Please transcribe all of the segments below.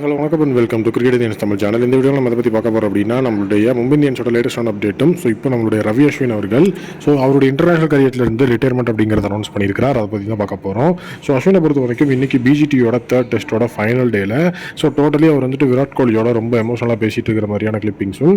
Hello வணக்கம் and welcome to cricket Indians Tamil channel இந்த வீடியோவில் நம்ம அதை பற்றி பார்க்க போகிறோம் அப்படின்னா நம்மளுடைய மும்பை இந்தியன்ஸோட லேட்டஸ்டான அப்டேட்டும் ஸோ இப்போ நம்மளுடைய ரவி அஸ்வின் அவர்கள் ஸோ அவருடைய இன்டர்நேஷனல் கரியர்லேருந்து ரிட்டையர்மெண்ட் அப்படிங்கிறத அனௌன்ஸ் பண்ணியிருக்கிறார். அதை பற்றி தான் பார்க்க போகிறோம் ஸோ அஸ்வினை பொறுத்த வரைக்கும் இன்னைக்கு பிஜிடியோட தேர்ட் டெஸ்ட்டோட ஃபைனல் டேல ஸோ டோட்டலி அவர் வந்துட்டு விராட் கோலியோட ரொம்ப எமோஷனலாக பேசிட்டு இருக்கிற மாதிரியான கிளிப்பிங்ஸும்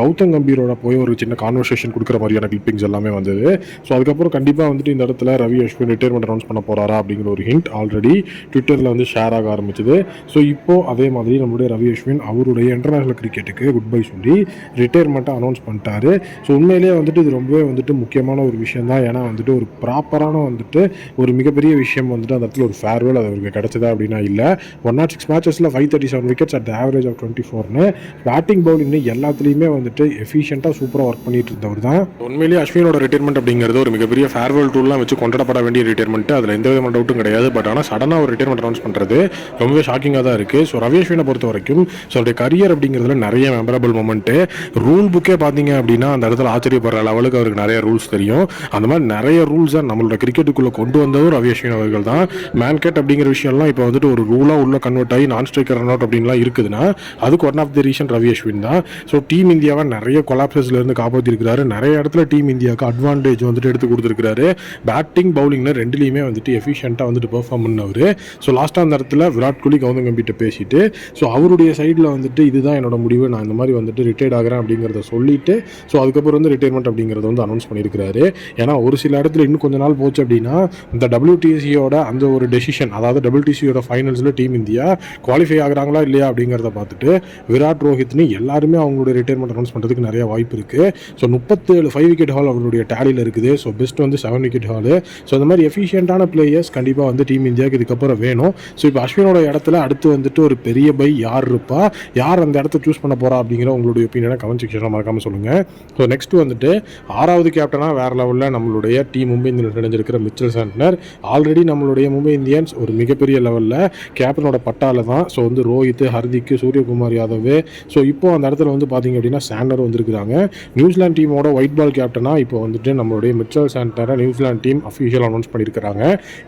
கௌதம் கம்பீரோட போய் ஒரு சின்ன கான்வர்சேஷன் கொடுக்குற மாதிரியான கிளிப்பிங்ஸ் எல்லாமே வந்தது. ஸோ அதுக்கப்புறம் கண்டிப்பாக வந்துட்டு இந்த இடத்துல ரவி அஸ்வின் ரிட்டையர்மெண்ட் அனௌன்ஸ் பண்ண போகிறாரா அப்படிங்கிற ஒரு ஹிண்ட் ஆல்ரெடி ட்விட்டரில் வந்து ஷேர் ஆக ஆரம்பிச்சது. ஸோ இப்போ அதே மாதிரி நம்மளுடைய ரவி அஸ்வின் அவருடைய இன்டர்நேஷனல் கிரிக்கெட்டுக்கு குட் பை சொல்லி ரிட்டையர்மெண்ட்டை அனௌன்ஸ் பண்ணிட்டாரு. ஸோ உண்மையிலேயே வந்துட்டு இது ரொம்பவே வந்துட்டு முக்கியமான ஒரு விஷயம் தான் ஏன்னா வந்துட்டு ஒரு ப்ராப்பரான வந்துட்டு ஒரு மிகப்பெரிய விஷயம் வந்துட்டு அந்த இடத்துல ஒரு ஃபேர்வெல் அது அவருக்கு கிடச்சதா அப்படின்னா இல்லை. One nought six மேட்சஸில் five thirty seven wickets at average of twenty ஃபோர்னு பேட்டிங் பவுலிங்னு எல்லாத்துலேயுமே வந்துட்டு எஃபிஷியண்ட்டாக சூப்பராக ஒர்க் பண்ணிட்டு இருந்தவர் தான். உண்மையிலேயே அஸ்வினோட ரிட்டைர்மெண்ட் அப்படிங்கிறது ஒரு மிகப்பெரிய ஃபேர்வெல் டூல்லாம் வச்சு கொண்டாடப்பட வேண்டிய ரிட்டைர்மெண்ட் அதில் எந்த விதமான டவுட்டும் கிடையாது. பட் ஆனால் சடனாக ஒரு ரிட்டைர்மெண்ட் அனௌன்ஸ் பண்ணுறது ரொம்பவே ஷாக்கிங்காக தான் இருக்குது ஸோ ரவேஷ்வினை பொறுத்த வரைக்கும் ஸோ அவருடைய கரியர் அப்படிங்கிறதுல நிறைய மெமரபிள் மூமெண்ட்டு ரூல் புக்கே பார்த்தீங்க அப்படின்னா அந்த இடத்துல ஆச்சரியப்படுற லெவலுக்கு அவருக்கு நிறைய ரூல்ஸ் தெரியும். அந்த மாதிரி நிறைய ரூல்ஸை நம்மளோட கிரிக்கெட்டுக்குள்ளே கொண்டு வந்ததும் ரவியஸ்வின் அவர்கள் தான். மேன்கேட் அப்படிங்கிற விஷயம்லாம் இப்போ வந்துட்டு ஒரு ரூலாக உள்ள கன்வெர்ட் ஆகி நான் ஸ்ட்ரைக்கர் ரன் அவுட் அப்படின்லாம் இருக்குதுன்னா அதுக்கு one of the reason Ravi Ashwin தான். ஸோ டீம் இந்தியாவை நிறைய கொலாப்சஸ்லேருந்து காப்பாற்றிருக்கிறாரு நிறைய இடத்துல டீம் இந்தியாவுக்கு அட்வான்டேஜ் வந்துட்டு எடுத்து கொடுத்துருக்காரு பேட்டிங் பவுலிங்னு ரெண்டுலேயுமே வந்துட்டு எஃபிஷியண்ட்டாக வந்துட்டு பெர்ஃபார்ம் பண்ணவர். ஸோ லாஸ்ட்டாக அந்த இடத்துல விராட் கோலி கௌதம் கம்பீட்ட பேசிட்டு ஸோ அவருடைய சைடில் வந்துட்டு இதுதான் என்னோட முடிவு நான் இந்த மாதிரி வந்துட்டு ரிட்டையர்ட் ஆகிறேன் அப்படிங்கிறத சொல்லிட்டு ஸோ அதுக்கப்புறம் வந்து ரிட்டையர்மெண்ட் அப்படிங்கிறத வந்து அனௌன்ஸ் பண்ணியிருக்கிறாரு. ஏன்னா ஒரு சில இடத்துல இன்னும் கொஞ்ச நாள் போச்சு அப்படின்னா இந்த டபிள்யூடிசியோட அந்த ஒரு டெசிஷன் அதாவது டபிள்யூடிசியோட ஃபைனல்ஸில் டீம் இந்தியா குவாலிஃபை ஆகுறாங்களா இல்லையா அப்படிங்கிறத பார்த்துட்டு விராட் ரோஹித்னு எல்லாருமே அவங்களுடைய ரிட்டையர்மெண்ட் அனௌன்ஸ் பண்ணுறதுக்கு நிறைய வாய்ப்பு இருக்குது ஸோ முப்பத்தேழு ஃபைவ் விக்கெட் ஹால் அவருடைய டேலியில் இருக்குது. ஸோ பெஸ்ட் வந்து செவன் விக்கெட் ஹாலு ஸோ இந்த மாதிரி எஃபிஷியண்டான பிளேயர்ஸ் கண்டிப்பாக வந்து டீம் இந்தியாவுக்கு இதுக்கப்புறம் வேணும். ஸோ இப்போ அஸ்வினோட இடத்துல அடுத்து வந்துட்டு ஒரு பெரிய பை யார் இருப்பா? யார் அந்த இடத்த சூஸ் பண்ண போறா அப்படிங்கிற உங்களுடைய ஒப்பீனியனை கமெண்ட் செக்ஷனில் மறக்காம சொல்லுங்க. ஸோ நெக்ஸ்ட் வந்துட்டு ஆறாவது கேப்டனாக வேற லெவலில் நம்மளுடைய டீம் மும்பை இந்தியன்ஸ் இணைஞ்சிருக்கிற மிச்சல் சாண்ட்னர் ஆல்ரெடி நம்மளுடைய மும்பை இந்தியன்ஸ் ஒரு மிகப்பெரிய லெவலில் கேப்டனோட பட்டால தான். ஸோ வந்து ரோஹித் ஹர்திக் சூரியகுமார் யாதவ். ஸோ இப்போ அந்த இடத்துல வந்து பார்த்தீங்க அப்படின்னா சாண்டர் வந்திருக்கிறாங்க. நியூசிலாந்து டீமோட ஒயிட் பால் கேப்டனாக இப்போ வந்துட்டு நம்மளுடைய Mitchell சாண்டரை New Zealand team official announce பண்ணியிருக்கிறாங்க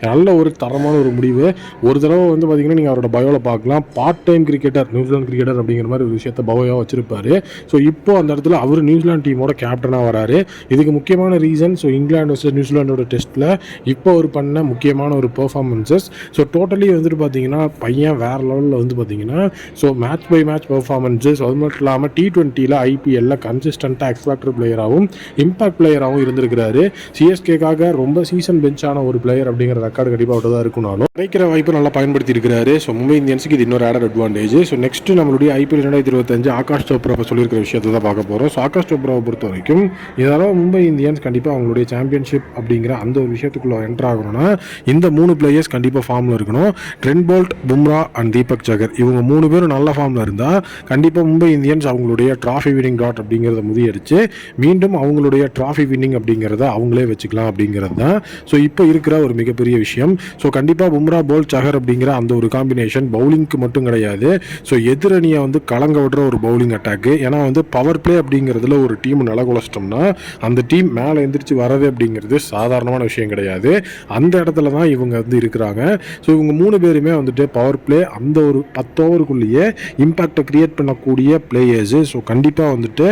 நல்ல ஒரு தரமான ஒரு முடிவு. ஒரு தடவை வந்து பார்த்தீங்கன்னா நீங்கள் அவரோட பயோவில் பார்க்கலாம். Part time cricketer New Zealand cricketer அப்படிங்கிற மாதிரி ஒரு விஷயத்த பவையாக வச்சிருப்பாரு. ஸோ இப்போ அந்த இடத்துல அவர் நியூசிலாந்து டீமோட கேப்டனாக வராரு. இதுக்கு முக்கியமான ரீசன் ஸோ இங்கிலாந்து வர்சஸ் நியூசிலாண்டோட டெஸ்ட்டில் இப்போ அவர் பண்ண முக்கியமான ஒரு பெர்ஃபார்மன்ஸஸ் ஸோ டோட்டலி வந்துட்டு பார்த்தீங்கன்னா பையன் வேறு லெவலில் வந்து பார்த்தீங்கன்னா so match by match performances அது மட்டும் இல்லாமல் டி டுவெண்ட்டியில் ஐபிஎல்ல கன்சிஸ்டண்ட்டாக எக்ஸ்பேக்டர் பிளேயராகவும் இம்பாக்ட் பிளேயராகவும் இருந்திருக்கிறாரு. சிஎஸ்கேக்காக ரொம்ப சீசன் பெஞ்சான ஒரு பிளேயர் அப்படிங்கிற ரெக்கார்டு கண்டிப்பாக தான் இருக்குனாலும் கிடைக்கிற வாய்ப்பு நல்லா பயன்படுத்தி இருக்கிறாரு ஸோ மும்பை இந்தியன்ஸுக்கு இது இன்னொரு ஆடட் அட்வான்டேஜ் ஸோ நெக்ஸ்ட் நம்மளுடைய ஐபிஎல் ரெண்டாயிரத்தி இருபத்தஞ்சு ஆகாஷ் சோப்ரா சொல்லியிருக்கிற விஷயத்தை தான் பார்க்க போகிறோம் ஸோ ஆகாஷ் சோப்ராவை பொறுத்த வரைக்கும் இதெல்லாம் மும்பை இந்தியன்ஸ் கண்டிப்பாக அவங்களுடைய சாம்பியன்ஷிப் அப்படிங்கிற அந்த ஒரு விஷயத்துக்குள்ளே என்டர் ஆகணும்னா இந்த மூணு பிளேயர்ஸ் கண்டிப்பாக ஃபார்மில் இருக்கணும். Trent Boult Bumrah and Deepak Chahar இவங்க மூணு பேரும் நல்ல ஃபார்மில் இருந்தால் கண்டிப்பாக மும்பை இந்தியன்ஸ் அவங்களுடைய ட்ராஃபி வினிங் டாட் அப்படிங்கிறத முதியடிச்சு மீண்டும் அவங்களுடைய ட்ராஃபி வின்னிங் அப்படிங்கிறத அவங்களே வச்சுக்கலாம் அப்படிங்கிறது தான். ஸோ இப்போ இருக்கிற ஒரு மிகப்பெரிய விஷயம். ஸோ கண்டிப்பாக பும்ரா போல் சஹர் அப்படிங்கிற அந்த ஒரு காம்பினேஷன் பவுலிங்க்கு மட்டும் கிடையாது. ஸோ எதிரணியை வந்து கலங்க விடுற ஒரு பவுலிங் அட்டாக்கு ஏன்னா வந்து பவர் பிளே அப்படிங்கிறதுல ஒரு டீம் நில குலைச்சிட்டோம்னா அந்த டீம் மேலே எந்திரிச்சு வரது அப்படிங்கிறது சாதாரணமான விஷயம் கிடையாது. அந்த இடத்துல தான் இவங்க வந்து இருக்கிறாங்க. ஸோ இவங்க மூணு பேருமே வந்துட்டு பவர் பிளே அந்த ஒரு பத்து ஓவருக்குள்ளேயே இம்பாக்டை கிரியேட் பண்ணக்கூடிய பிளேயர்ஸு ஸோ கண்டிப்பாக வந்துட்டு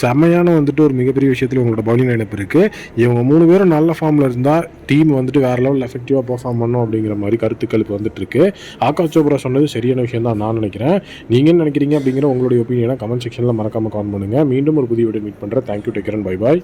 செமையான வந்துட்டு ஒரு மிகப்பெரிய விஷயத்தில் உங்களோட பவுலிங் நினைப்பு இருக்குது இவங்க மூணு பேரும் நல்ல ஃபார்மில் இருந்தால் டீம் வந்துட்டு வேறு லெவலில் எஃபெக்டிவாக பர்ஃபார்ம் பண்ணும் அப்படிங்கிற மாதிரி கருத்துக்கள் இப்போ வந்துட்டு இருக்கு ஆகாஷ் சோப்ரா சொன்னது சரியான விஷயம் தான் நான் நினைக்கிறேன். நீங்கள் என்ன நினைக்கிறீங்க அப்படிங்கிற உங்களுடைய ஒப்பீனியனை கமெண்ட் செக்ஷனில் மறக்காமல் கால் பண்ணுங்கள் மீண்டும் ஒரு புதிய வீடியோ மீட் பண்ணுறேன் thank you take care and bye bye